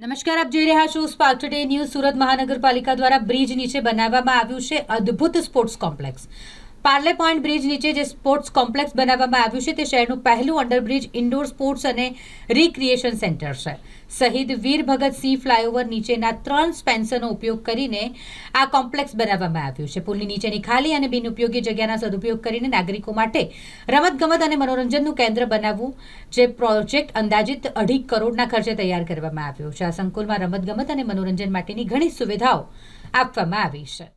નમસ્કાર, આપ જોઈ રહ્યા છો સ્પાર્ક ટુડે ન્યૂઝ સુરત મહાનગરપાલિકા દ્વારા બ્રિજ નીચે બનાવવામાં આવ્યું છે અદ્ભુત sports complex. Parle Point bridge નીચે જે સ્પોર્ટ્સ કોમ્પ્લેક્સ બનાવવામાં આવ્યું છે, તે શહેરનું પહેલું અંડરબ્રિજ ઇન્ડોર સ્પોર્ટ્સ અને રિક્રિએશન સેન્ટર છે. શહીદ વીર ભગતસિંહ ફ્લાયઓવર નીચેના ત્રણ સ્પેન્સરનો ઉપયોગ કરીને આ કોમ્પ્લેક્સ બનાવવામાં આવ્યું છે. પુલની નીચેની ખાલી અને બિનઉપયોગી જગ્યાના સદુપયોગ કરીને નાગરિકો માટે રમતગમત અને મનોરંજનનું કેન્દ્ર બનાવવું, જે પ્રોજેક્ટ અંદાજિત અઢી કરોડના ખર્ચે તૈયાર કરવામાં આવ્યો છે. આ સંકુલમાં રમતગમત અને મનોરંજન માટેની ઘણી સુવિધાઓ આપવામાં આવી છે.